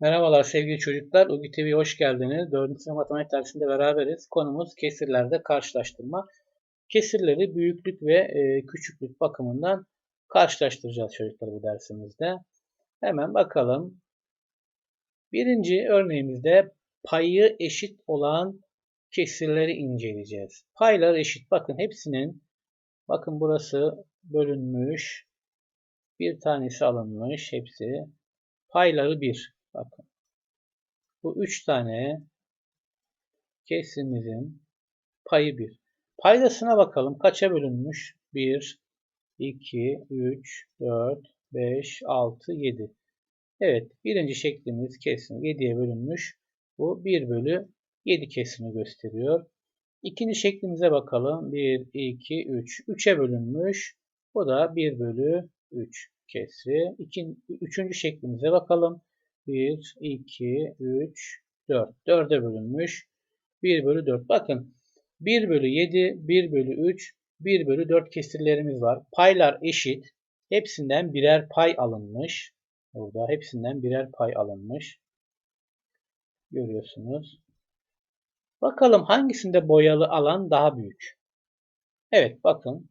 Merhabalar sevgili çocuklar. UGI TV'ye hoş geldiniz. 4. sınıf matematik dersinde beraberiz. Konumuz kesirlerde karşılaştırma. Kesirleri büyüklük ve e, küçüklük bakımından karşılaştıracağız çocuklar bu dersimizde. Hemen bakalım. Birinci örneğimizde payı eşit olan kesirleri inceleyeceğiz. Paylar eşit. Bakın hepsinin bakın burası bölünmüş. Bir tanesi alınmış. Hepsi. Payları 1. Bakın. Bu üç tane kesimimizin payı 1. Paydasına bakalım. Kaça bölünmüş? 1, 2, 3, 4, 5, 6, 7. Evet. Birinci şeklimiz kesim 7'ye bölünmüş. Bu 1 bölü 7 kesimi gösteriyor. İkinci şeklimize bakalım. 1, 2, 3. 3'e bölünmüş. Bu da 1 bölü 3 kesri. İkinci, üçüncü şeklimize bakalım. 1, 2, 3, 4. 4'e bölünmüş. 1 bölü 4. Bakın 1 bölü 7, 1 bölü 3, 1 bölü 4 kesirlerimiz var. Paylar eşit. Hepsinden birer pay alınmış. Burada hepsinden birer pay alınmış. Görüyorsunuz. Bakalım hangisinde boyalı alan daha büyük? Evet bakın.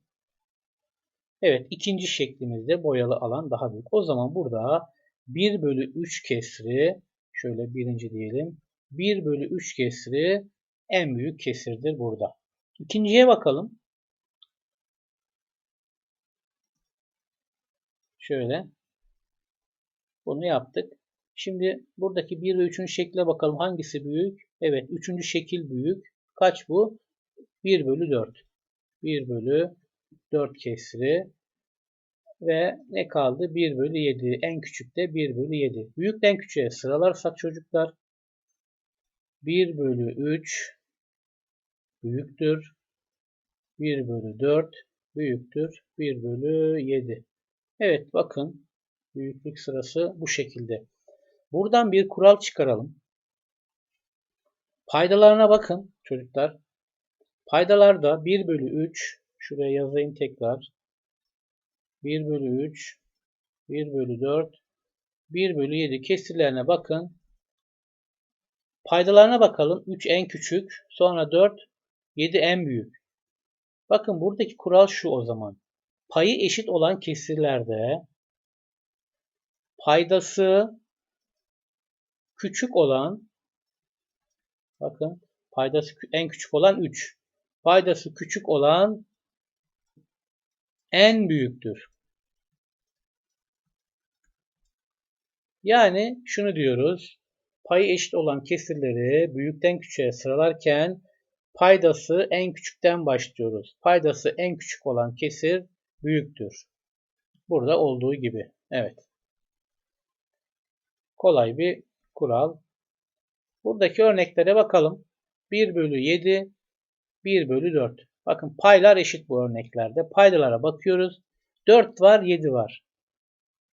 Evet ikinci şeklimizde boyalı alan daha büyük. O zaman burada 1 bölü 3 kesri şöyle birinci diyelim. 1 bölü 3 kesri en büyük kesirdir burada. İkinciye bakalım. Şöyle. Bunu yaptık. Şimdi buradaki 1 ve 3. şekle bakalım. Hangisi büyük? Evet. 3. şekil büyük. Kaç bu? 1 bölü 4. 1 bölü 4 kesri. Ve ne kaldı? 1 bölü 7. En küçük de 1 bölü 7. Büyükten küçüğe sıralarsak çocuklar 1 bölü 3 büyüktür. 1 bölü 4 büyüktür. 1 bölü 7. Evet bakın büyüklük sırası bu şekilde. Buradan bir kural çıkaralım. Paydalarına bakın çocuklar. Paydalarda 1 bölü 3 şuraya yazayım tekrar. 1 bölü 3, 1 bölü 4, 1 bölü 7 kesirlerine bakın. Paydalarına bakalım. 3 en küçük, sonra 4, 7 en büyük. Bakın buradaki kural şu o zaman. Payı eşit olan kesirlerde paydası küçük olan bakın paydası en küçük olan 3. Paydası küçük olan en büyüktür. Yani şunu diyoruz. Payı eşit olan kesirleri büyükten küçüğe sıralarken paydası en küçükten başlıyoruz. Paydası en küçük olan kesir büyüktür. Burada olduğu gibi. Evet. Kolay bir kural. Buradaki örneklere bakalım. 1 bölü 7, 1 bölü 4. Bakın paylar eşit bu örneklerde. Paydalara bakıyoruz. 4 var, 7 var.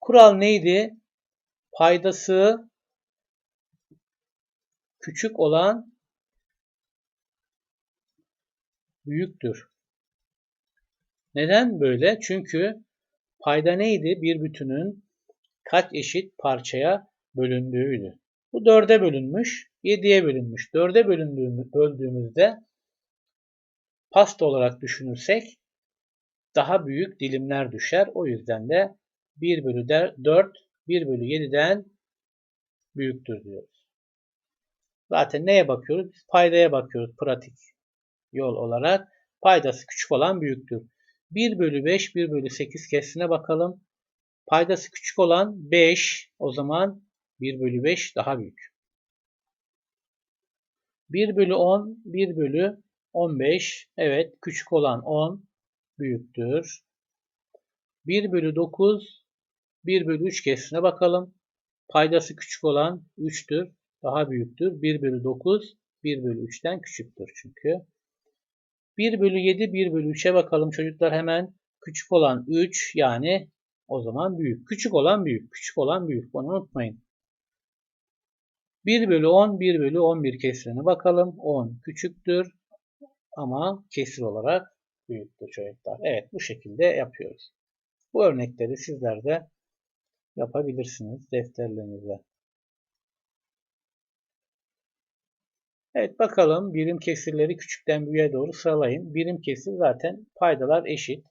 Kural neydi? Paydası küçük olan büyüktür. Neden böyle? Çünkü payda neydi? Bir bütünün kaç eşit parçaya bölündüğüydü. Bu 4'e bölünmüş, 7'ye bölünmüş. 4'e böldüğümüzde pasta olarak düşünürsek daha büyük dilimler düşer. O yüzden de 1 bölü 4 1 bölü 7'den büyüktür diyoruz. Zaten neye bakıyoruz? Biz paydaya bakıyoruz pratik yol olarak. Paydası küçük olan büyüktür. 1 bölü 5, 1 bölü 8 kesine bakalım. Paydası küçük olan 5. O zaman 1 bölü 5 daha büyük. 1 bölü 10, 1 bölü 15. Evet küçük olan 10 büyüktür. 1 bölü 9 1 bölü 3 kesine bakalım. Paydası küçük olan 3'tür. Daha büyüktür. 1 bölü 9 1 bölü 3'ten küçüktür çünkü. 1 bölü 7 1 bölü 3'e bakalım çocuklar hemen. Küçük olan 3 yani o zaman büyük. Küçük olan büyük. Küçük olan büyük. Bunu unutmayın. 1 bölü 10 1 bölü 11 kesirine bakalım. 10 küçüktür ama kesir olarak büyüktür çocuklar. Evet bu şekilde yapıyoruz. Bu örnekleri sizler de yapabilirsiniz defterlerinizde. Evet bakalım birim kesirleri küçükten büyüğe doğru sıralayın. Birim kesir zaten paydalar eşit.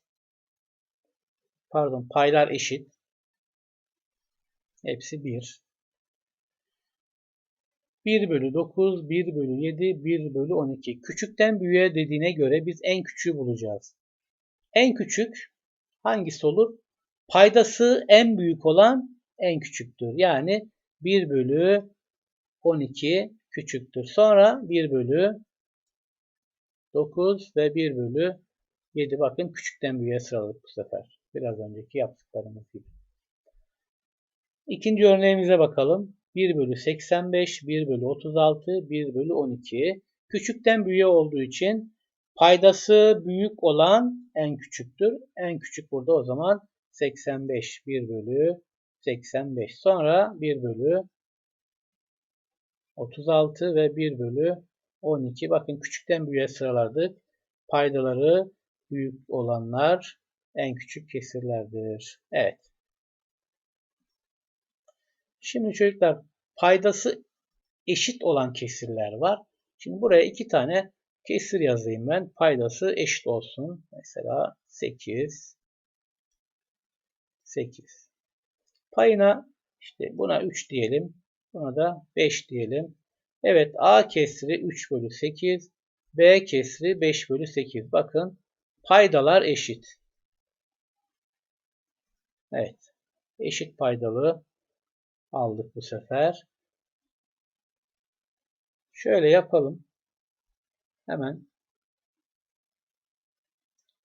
Pardon paylar eşit. Hepsi 1. 1 bölü 9, 1 bölü 7, 1 bölü 12. Küçükten büyüğe dediğine göre biz en küçüğü bulacağız. En küçük hangisi olur? Paydası en büyük olan en küçüktür. Yani 1 bölü 12 küçüktür. Sonra 1 bölü 9 ve 1 bölü 7. Bakın küçükten büyüğe sıraladık bu sefer. Biraz önceki yaptıklarımız gibi. İkinci örneğimize bakalım. 1 bölü 85, 1 bölü 36, 1 bölü 12. Küçükten büyüğe olduğu için paydası büyük olan en küçüktür. En küçük burada o zaman 85, 1 bölü 85. Sonra 1 bölü 36 ve 1 bölü 12. Bakın küçükten büyüğe sıraladık. Paydaları büyük olanlar en küçük kesirlerdir. Evet. Şimdi çocuklar paydası eşit olan kesirler var. Şimdi buraya iki tane kesir yazayım ben. Paydası eşit olsun. Mesela 8 8. Payına işte buna 3 diyelim. Buna da 5 diyelim. Evet A kesri 3 bölü 8. B kesri 5 bölü 8. Bakın paydalar eşit. Evet. Eşit paydalı aldık bu sefer. Şöyle yapalım. Hemen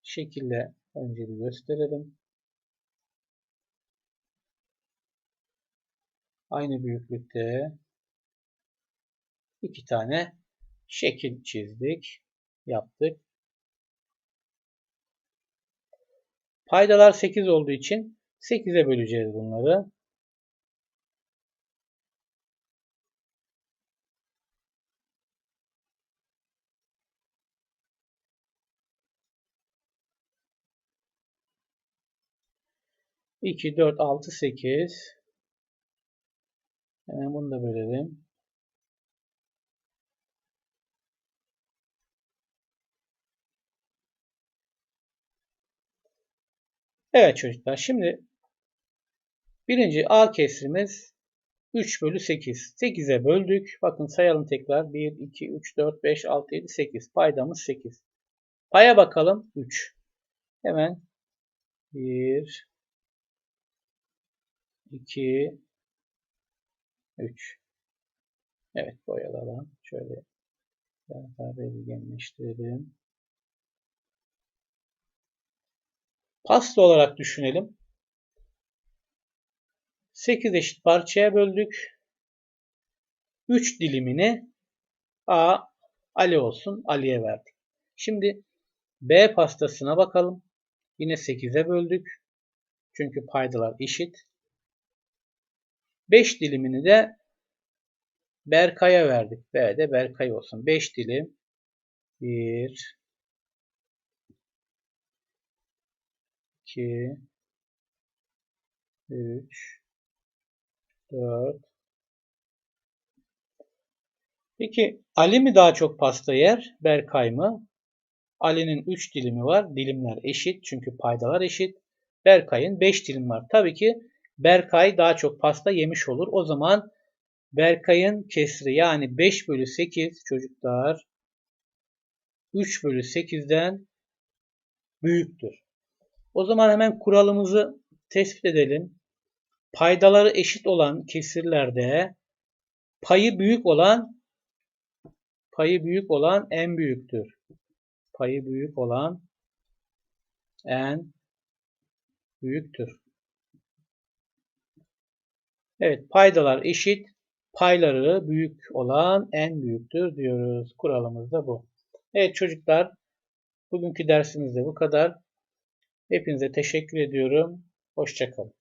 şekilde önce bir gösterelim. Aynı büyüklükte iki tane şekil çizdik, yaptık. Paydalar 8 olduğu için 8'e böleceğiz bunları. 2, 4, 6, 8. Hemen bunu da bölelim. Evet çocuklar şimdi birinci A kesrimiz 3 bölü 8. 8'e böldük. Bakın sayalım tekrar. 1, 2, 3, 4, 5, 6, 7, 8. Paydamız 8. Paya bakalım. 3. Hemen 1, 2, 3. Evet boyalalım. Şöyle biraz daha belirginleştirelim. Pasta olarak düşünelim. 8 eşit parçaya böldük. 3 dilimini A Ali olsun. Ali'ye verdik. Şimdi B pastasına bakalım. Yine 8'e böldük. Çünkü paydalar eşit. 5 dilimini de Berkay'a verdik. B de Berkay olsun. 5 dilim. 1 2 3 4 Peki Ali mi daha çok pasta yer? Berkay mı? Ali'nin 3 dilimi var. Dilimler eşit çünkü paydalar eşit. Berkay'ın 5 dilim var. Tabii ki Berkay daha çok pasta yemiş olur. O zaman Berkay'ın kesri yani 5 bölü 8 çocuklar 3 bölü 8'den büyüktür. O zaman hemen kuralımızı tespit edelim. Paydaları eşit olan kesirlerde payı büyük olan payı büyük olan en büyüktür. Payı büyük olan en büyüktür. Evet paydalar eşit. Payları büyük olan en büyüktür diyoruz. Kuralımız da bu. Evet çocuklar bugünkü dersimizde bu kadar. Hepinize teşekkür ediyorum. Hoşçakalın.